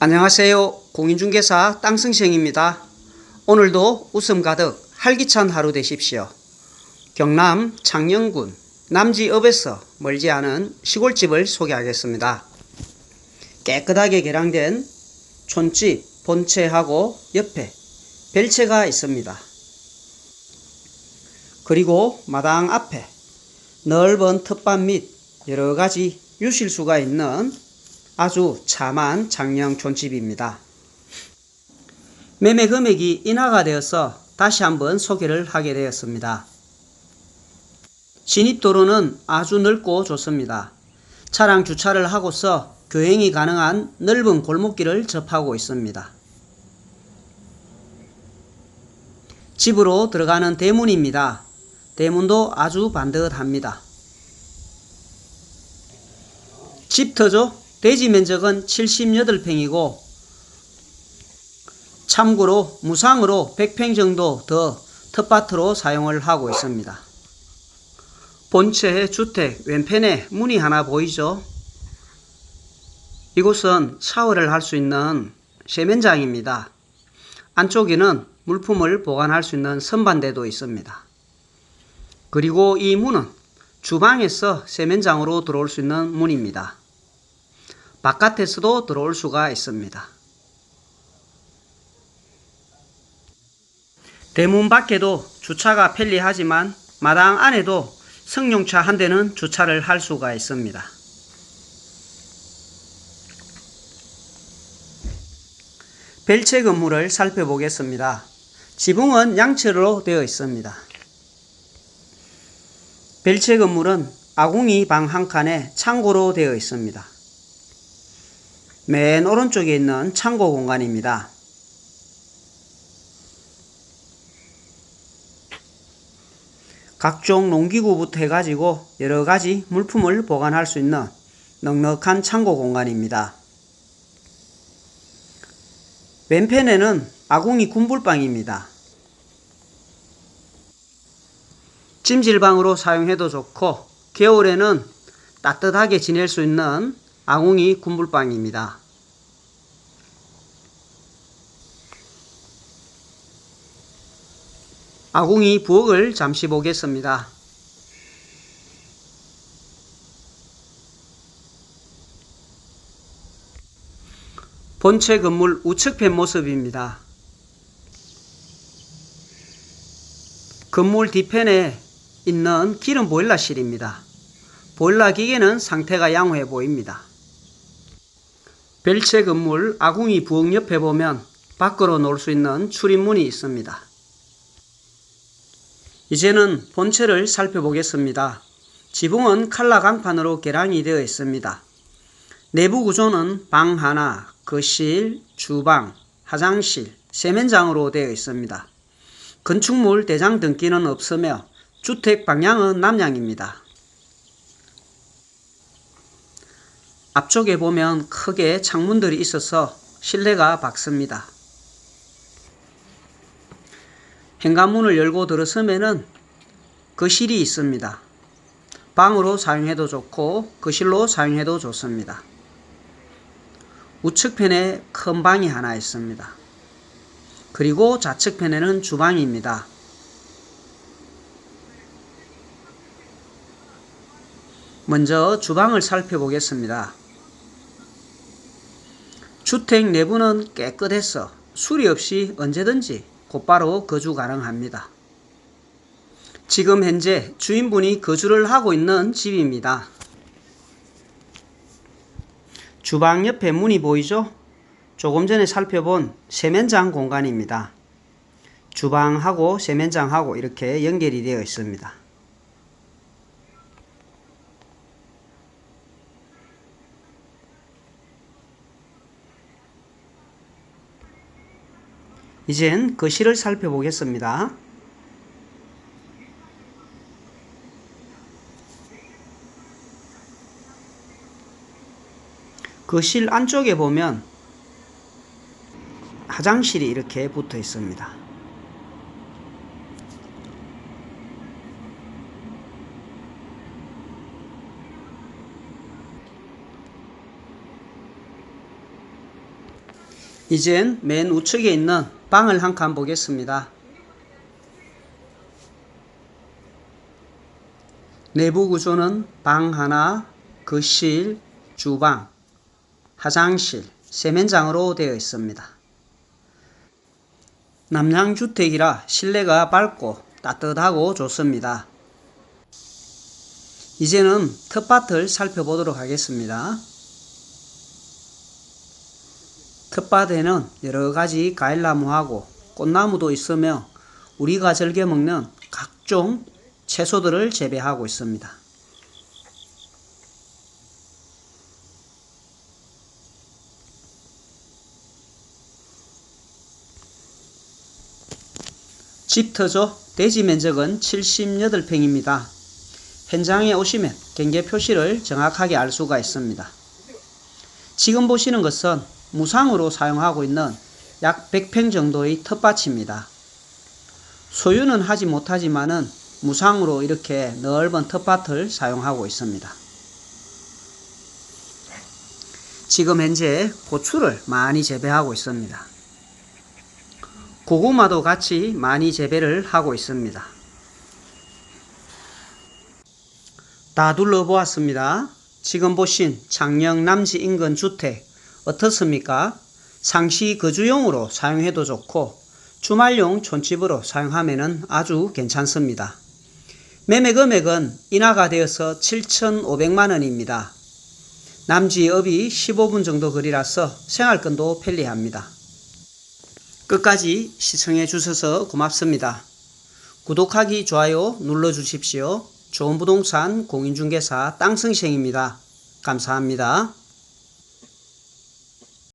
안녕하세요. 공인중개사 땅승생입니다. 오늘도 웃음 가득 활기찬 하루 되십시오. 경남 창녕군 남지읍에서 멀지 않은 시골집을 소개하겠습니다. 깨끗하게 개량된 촌집 본체하고 옆에 벨체가 있습니다. 그리고 마당 앞에 넓은 텃밭 및 여러 가지 유실수가 있는 아주 참한 장령 촌집입니다. 매매 금액이 인하가 되어서 다시 한번 소개를 하게 되었습니다. 진입도로는 아주 넓고 좋습니다. 차량 주차를 하고서 교행이 가능한 넓은 골목길을 접하고 있습니다. 집으로 들어가는 대문입니다. 대문도 아주 반듯합니다. 집터죠? 대지 면적은 78평이고 참고로 무상으로 100평 정도 더 텃밭으로 사용을 하고 있습니다. 본체의 주택 왼편에 문이 하나 보이죠? 이곳은 샤워를 할 수 있는 세면장입니다. 안쪽에는 물품을 보관할 수 있는 선반대도 있습니다. 그리고 이 문은 주방에서 세면장으로 들어올 수 있는 문입니다. 바깥에서도 들어올 수가 있습니다. 대문 밖에도 주차가 편리하지만 마당 안에도 승용차 한 대는 주차를 할 수가 있습니다. 벨체 건물을 살펴보겠습니다. 지붕은 양철로 되어 있습니다. 벨체 건물은 아궁이 방 한 칸에 창고로 되어 있습니다. 맨 오른쪽에 있는 창고 공간입니다. 각종 농기구부터 해가지고 여러 가지 물품을 보관할 수 있는 넉넉한 창고 공간입니다. 왼편에는 아궁이 군불방입니다. 찜질방으로 사용해도 좋고 겨울에는 따뜻하게 지낼 수 있는 아궁이 군불방입니다. 아궁이 부엌을 잠시 보겠습니다. 본체 건물 우측편 모습입니다. 건물 뒤편에 있는 기름 보일러실입니다. 보일러 기계는 상태가 양호해 보입니다. 벨체 건물 아궁이 부엌 옆에 보면 밖으로 놓을 수 있는 출입문이 있습니다. 이제는 본체를 살펴보겠습니다. 지붕은 칼라 강판으로 개량이 되어 있습니다. 내부 구조는 방 하나, 거실, 주방, 화장실, 세면장으로 되어 있습니다. 건축물 대장 등기는 없으며 주택 방향은 남향입니다. 앞쪽에 보면 크게 창문들이 있어서 실내가 밝습니다. 현관문을 열고 들어서면은 거실이 있습니다. 방으로 사용해도 좋고 거실로 사용해도 좋습니다. 우측편에 큰 방이 하나 있습니다. 그리고 좌측편에는 주방입니다. 먼저 주방을 살펴보겠습니다. 주택 내부는 깨끗해서 수리 없이 언제든지 곧바로 거주 가능합니다. 지금 현재 주인분이 거주를 하고 있는 집입니다. 주방 옆에 문이 보이죠? 조금 전에 살펴본 세면장 공간입니다. 주방하고 세면장하고 이렇게 연결이 되어 있습니다. 이젠 거실을 살펴보겠습니다. 거실 안쪽에 보면 화장실이 이렇게 붙어 있습니다. 이젠 맨 우측에 있는 방을 한 칸 보겠습니다. 내부 구조는 방 하나, 거실, 주방, 화장실, 세면장으로 되어 있습니다. 남양주택이라 실내가 밝고 따뜻하고 좋습니다. 이제는 텃밭을 살펴보도록 하겠습니다. 텃밭에는 여러 가지 과일나무하고 꽃나무도 있으며 우리가 즐겨 먹는 각종 채소들을 재배하고 있습니다. 집터조 대지 면적은 78평입니다. 현장에 오시면 경계 표시를 정확하게 알 수가 있습니다. 지금 보시는 것은 무상으로 사용하고 있는 약 100평 정도의 텃밭입니다. 소유는 하지 못하지만은 무상으로 이렇게 넓은 텃밭을 사용하고 있습니다. 지금 현재 고추를 많이 재배하고 있습니다. 고구마도 같이 많이 재배를 하고 있습니다. 다 둘러보았습니다. 지금 보신 창녕 남지 인근 주택 어떻습니까? 상시 거주용으로 사용해도 좋고 주말용 촌집으로 사용하면 아주 괜찮습니다. 매매 금액은 인하가 되어서 7,500만 원입니다. 남지읍이 15분 정도 거리라서 생활권도 편리합니다. 끝까지 시청해 주셔서 고맙습니다. 구독하기, 좋아요 눌러 주십시오. 좋은 부동산 공인중개사 땅승생입니다. 감사합니다.